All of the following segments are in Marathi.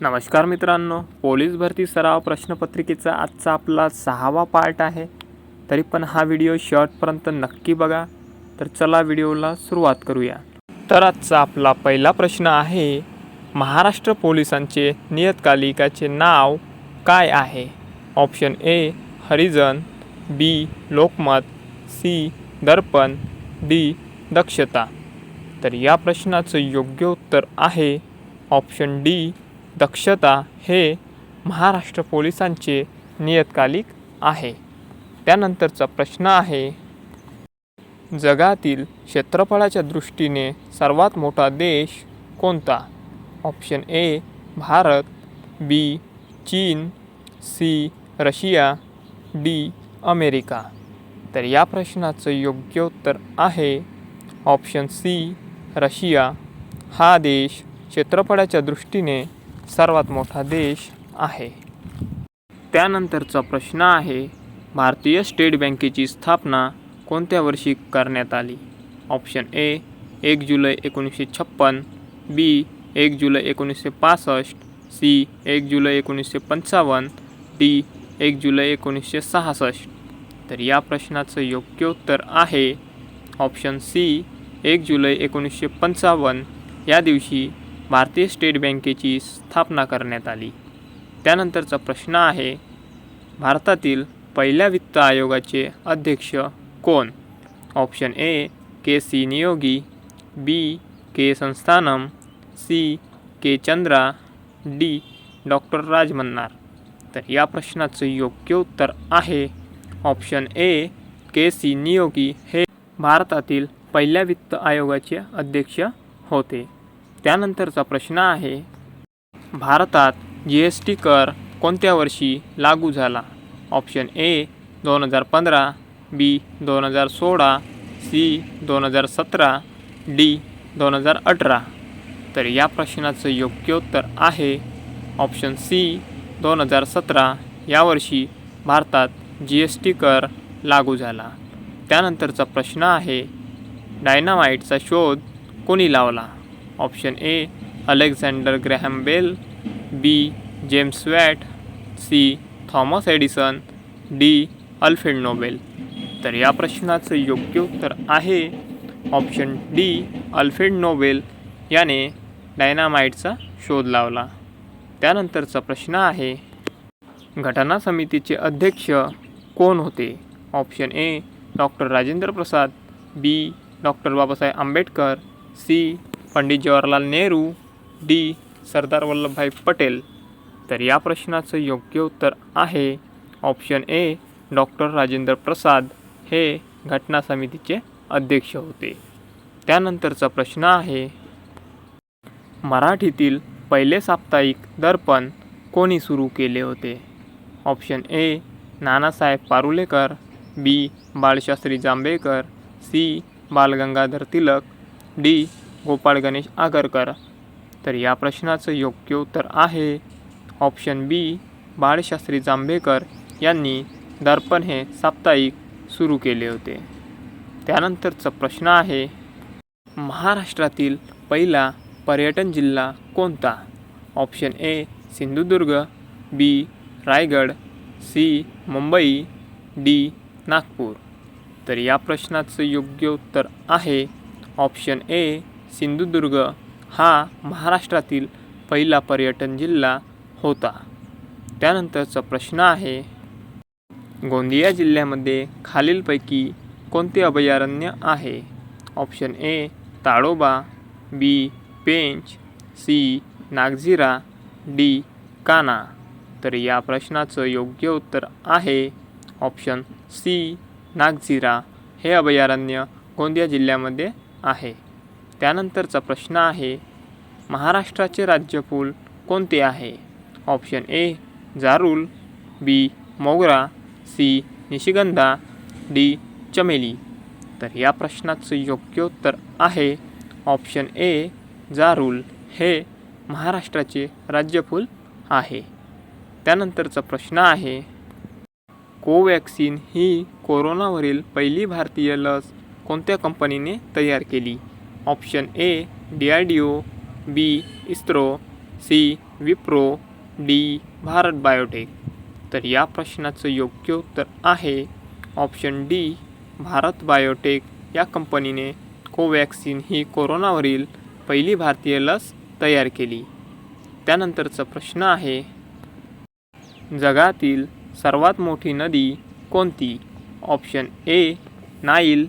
नमस्कार मित्रांनो पोलीस भरती सराव प्रश्नपत्रिकेचा आजचा आपला सहावा पार्ट आहे. तरी पण हा व्हिडिओ शेवटपर्यंत नक्की बघा. तर चला व्हिडिओला सुरुवात करूया. तर आजचा आपला पहिला प्रश्न आहे महाराष्ट्र पोलिसांचे नियतकालिकाचे नाव काय आहे? Option A Harijan B Lokmat C Darpan D Dakshata. तर या प्रश्नाचं योग्य उत्तर आहे ऑप्शन डी दक्षता हे महाराष्ट्र पोलिसांचे नियतकालिक आहे. त्यानंतरचा प्रश्न आहे जगातील क्षेत्रफळाच्या दृष्टीने सर्वात मोठा देश कोणता? ऑप्शन ए भारत बी चीन सी रशिया डी अमेरिका. तर या प्रश्नाचं योग्य उत्तर आहे ऑप्शन सी रशिया. हा देश क्षेत्रफळाच्या दृष्टीने सर्वात मोठा देश आहे. त्यानंतरचा प्रश्न आहे भारतीय स्टेट बँकेची स्थापना कोणत्या वर्षी करण्यात आली? ऑप्शन ए एक जुलै एकोणीसशे छप्पन बी एक जुलै एकोणीसशे पासष्ट सी एक जुलै एकोणीसशे पंचावन्न डी एक जुलै एकोणीसशे सहासष्ट. तर या प्रश्नाचं योग्य उत्तर आहे ऑप्शन सी एक जुलै एकोणीसशे पंचावन्न. या दिवशी भारतीय स्टेट बँकेची स्थापना करण्यात आली. त्यानंतरचा प्रश्न आहे भारतातील पहिल्या वित्त आयोगाचे अध्यक्ष कोण? Option A K C Neogy B K Santhanam C K Chandra D doctor Rajamannar. तर या प्रश्नाचं योग्य उत्तर आहे option A K C Neogy हे भारतातील पहिल्या वित्त आयोगाचे अध्यक्ष होते. त्यानंतरचा प्रश्न आहे भारतात जी एस टी कर कोणत्या वर्षी लागू झाला? ऑप्शन ए दोन हजार पंधरा बी दोन हजार सोळा सी दोन हजार सतरा डी दोन हजार अठरा. तर या प्रश्नाचं योग्य उत्तर आहे ऑप्शन सी दोन हजार सतरा यावर्षी भारतात जी एस टी कर लागू झाला. त्यानंतरचा प्रश्न आहे डायनामाईटचा शोध कोणी लावला? Option A Alexander Graham Bell B James Watt C Thomas Edison D Alfred Nobel. तर या प्रश्नाचं योग्य उत्तर आहे ऑप्शन डी अल्फ्रेड नोबेल. याने डायनामाईटचा शोध लावला. त्यानंतरचा प्रश्न आहे घटना समितीचे अध्यक्ष कोण होते? Option A doctor Rajendra Prasad B doctor Babasaheb Ambedkar C Pandit Jawaharlal Nehru D. Sardar Vallabhbhai Patel. तर या प्रश्नाचं योग्य उत्तर आहे option A doctor Rajendra Prasad. हे घटना समितीचे अध्यक्ष होते. त्यानंतरचा प्रश्न आहे मराठीतील पहिले साप्ताहिक दर्पण कोणी सुरू केले होते? Option A Nanasaheb Parulekar B Balshastri Jambhekar C Balgangadhar Tilak D Gopal Ganesh Agarkar. तर या प्रश्नाचं योग्य उत्तर आहे. ऑप्शन बी बाळशास्त्री जांभेकर यांनी दर्पण हे साप्ताहिक सुरू केले होते. त्यानंतरचा प्रश्न आहे महाराष्ट्रातील पहिला पर्यटन जिल्हा कोणता? Option A Sindhudurg B Raigad C Mumbai D Nagpur. तर या प्रश्नाचं योग्य उत्तर आहे ऑप्शन ए सिंधुदुर्ग हा महाराष्ट्रातील पहिला पर्यटन जिल्हा होता. त्यानंतरचा प्रश्न आहे गोंदिया जिल्ह्यामध्ये खालीलपैकी कोणते अभयारण्य आहे? Option A Tadoba B Pench C Nagzira D Kanha. तर या प्रश्नाचं योग्य उत्तर आहे ऑप्शन सी नागझिरा. हे अभयारण्य गोंदिया जिल्ह्यामध्ये आहे. त्यानंतरचा प्रश्न आहे महाराष्ट्राचे राज्यफूल कोणते आहे? ऑप्शन ए जारूल बी मोगरा सी निशिगंधा डी चमेली. तर या प्रश्नाचं योग्य उत्तर आहे ऑप्शन ए जारूल हे महाराष्ट्राचे राज्यफूल आहे. त्यानंतरचा प्रश्न आहे कोवॅक्सिन ही कोरोनावरील पहिली भारतीय लस कोणत्या कंपनीने तयार केली? Option A D R D O B ISRO C Wipro D Bharat Biotech. तर या प्रश्नाचं योग्य उत्तर आहे ऑप्शन डी भारत बायोटेक. या कंपनीने कोवॅक्सिन ही कोरोनावरील पहिली भारतीय लस तयार केली. त्यानंतरचा प्रश्न आहे जगातील सर्वात मोठी नदी कोणती? Option A Nile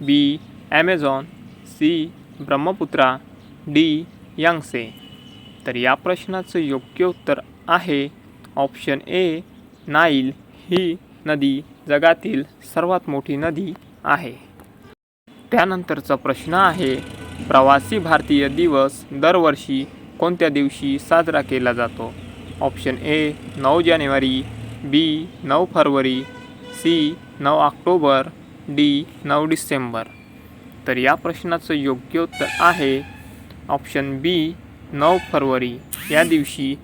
B Amazon C. Brahmaputra D. Yangtze. तर या प्रश्नाचं योग्य उत्तर आहे ऑप्शन ए नाईल. ही नदी जगातील सर्वात मोठी नदी आहे. त्यानंतरचा प्रश्न आहे प्रवासी भारतीय दिवस दरवर्षी कोणत्या दिवशी साजरा केला जातो? ऑप्शन ए नऊ जानेवारी बी नऊ फरवरी सी नऊ ऑक्टोबर डी नऊ डिसेंबर. तर या प्रश्नाचं योग्य उत्तर आहे ऑप्शन बी नऊ फरवरी. या दिवशी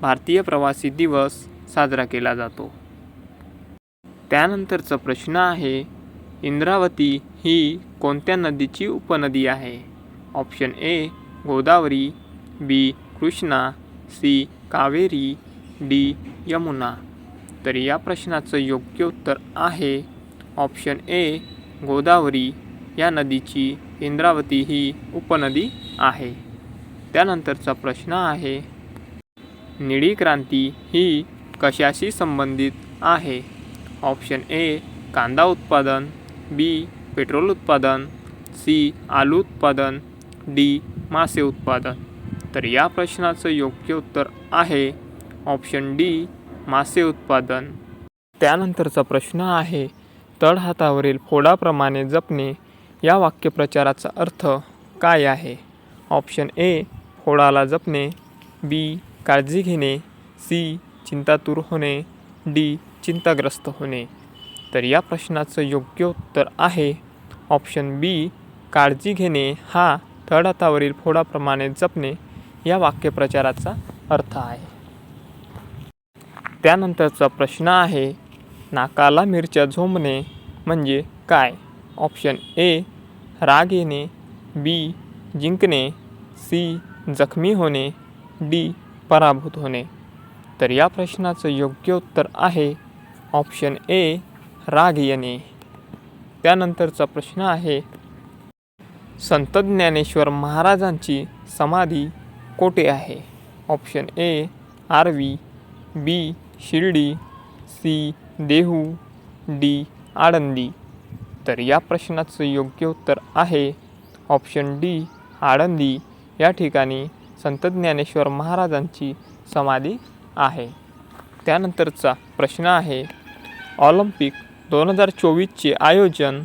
भारतीय प्रवासी दिवस साजरा केला जातो. त्यानंतरचा प्रश्न आहे इंद्रावती ही कोणत्या नदीची उपनदी आहे? Option A Godavari B Krishna C Kaveri D Yamuna. तर या प्रश्नाचं योग्य उत्तर आहे ऑप्शन ए गोदावरी. या नदीची इंद्रावती ही उपनदी आहे. त्यानंतरचा प्रश्न आहे निळी क्रांती ही कशाशी संबंधित आहे? ऑप्शन ए कांदा उत्पादन बी पेट्रोल उत्पादन सी आलू उत्पादन डी मासे उत्पादन. तर या प्रश्नाचं योग्य उत्तर आहे ऑप्शन डी मासे उत्पादन. त्यानंतरचा प्रश्न आहे तळहातावरील फोडाप्रमाणे जपणे या वाक्यप्रचाराचा अर्थ काय आहे? ऑप्शन ए फोडाला जपणे. बी काळजी घेणे. सी चिंतातूर होणे. डी चिंताग्रस्त होणे. तर या प्रश्नाचं योग्य उत्तर आहे. ऑप्शन बी काळजी घेणे हा तळहातावरील फोडाप्रमाणे जपणे या वाक्यप्रचाराचा अर्थ आहे. त्यानंतरचा प्रश्न आहे नाकाला मिरच्या झोंबणे म्हणजे काय? ऑप्शन ए राग येणे बी जिंकणे सी जखमी होणे डी पराभूत होणे. तर या प्रश्नाचं योग्य उत्तर आहे ऑप्शन ए राग येणे. त्यानंतरचा प्रश्न आहे संत ज्ञानेश्वर महाराजांची समाधी कोठे आहे? Option A Arvi B Shirdi C Dehu D Alandi. तर या प्रश्नाचं योग्य उत्तर आहे. Option D Alandi. या ठिकाणी संत ज्ञानेश्वर महाराजांची समाधी आहे. त्यानंतरचा प्रश्न आहे ऑलिम्पिक दोन हजार चोवीसचे आयोजन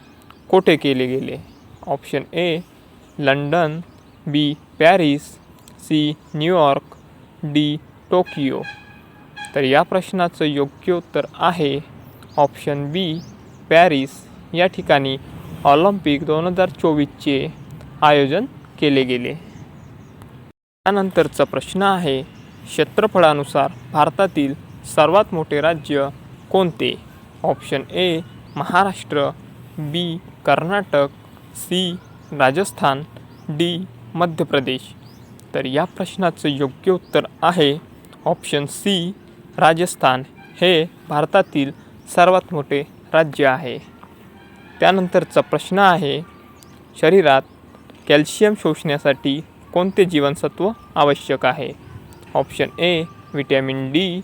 कोठे केले गेले? Option A London. B Paris. C New York D Tokyo. तर या प्रश्नाचं योग्य उत्तर आहे ऑप्शन बी पॅरिस. या ठिकाणी ऑलिम्पिक दोन हजार चोवीसचे आयोजन केले गेले. त्यानंतरचा प्रश्न आहे क्षेत्रफळानुसार भारतातील सर्वात मोठे राज्य कोणते? Option A Maharashtra B Karnataka C Rajasthan D Madhya Pradesh तर या प्रश्नाचं योग्य उत्तर आहे ऑप्शन सी राजस्थान. हे भारतातील सर्वात मोठे राज्य आहे. त्यानंतरचा प्रश्न आहे शरीरात कॅल्शियम शोषण्यासाठी कोणते जीवनसत्व आवश्यक आहे? Option A vitamin D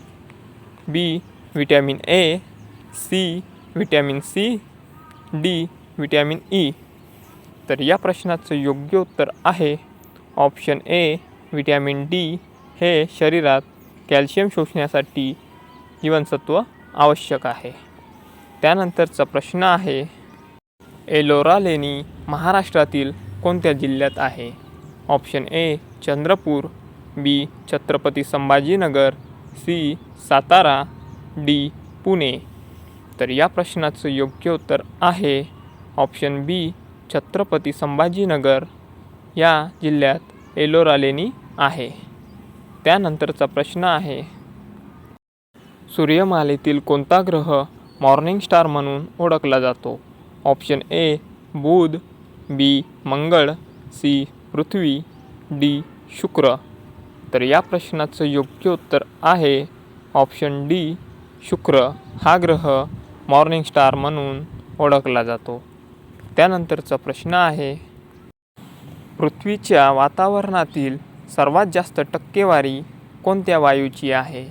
B vitamin A C vitamin C D vitamin E. तर या प्रश्नाचं योग्य उत्तर आहे ऑप्शन ए व्हिटॅमिन डी. हे शरीरात कॅल्शियम शोषण्यासाठी जीवनसत्व आवश्यक आहे. त्यानंतरचा प्रश्न आहे एलोरा लेणी महाराष्ट्रातील कोणत्या जिल्ह्यात आहे? Option A Chandrapur B Chhatrapati Sambhajinagar C Satara D Pune. तर या प्रश्नाचं योग्य उत्तर आहे. Option B Chhatrapati Sambhajinagar. या जिल्ह्यात एलोरा लेणी आहे. त्यानंतरचा प्रश्न आहे. सूर्यमालेतील कोणता ग्रह मॉर्निंग स्टार म्हणून ओळखला जातो? Option A Budh B Mangal C Prithvi D Shukra. तर या प्रश्नाचं योग्य उत्तर आहे ऑप्शन डी शुक्र. हा ग्रह मॉर्निंग स्टार म्हणून ओळखला जातो. त्यानंतरचा प्रश्न आहे पृथ्वीच्या वातावरणातील सर्वात जास्त टक्केवारी कोणत्या वायूची आहे?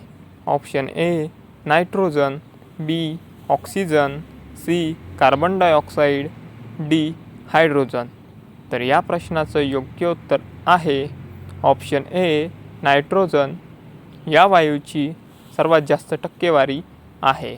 Option A nitrogen B oxygen C carbon dioxide D hydrogen तर या प्रश्नाचं योग्य उत्तर आहे ऑप्शन ए नायट्रोजन या वायूची सर्वात जास्त टक्केवारी आहे.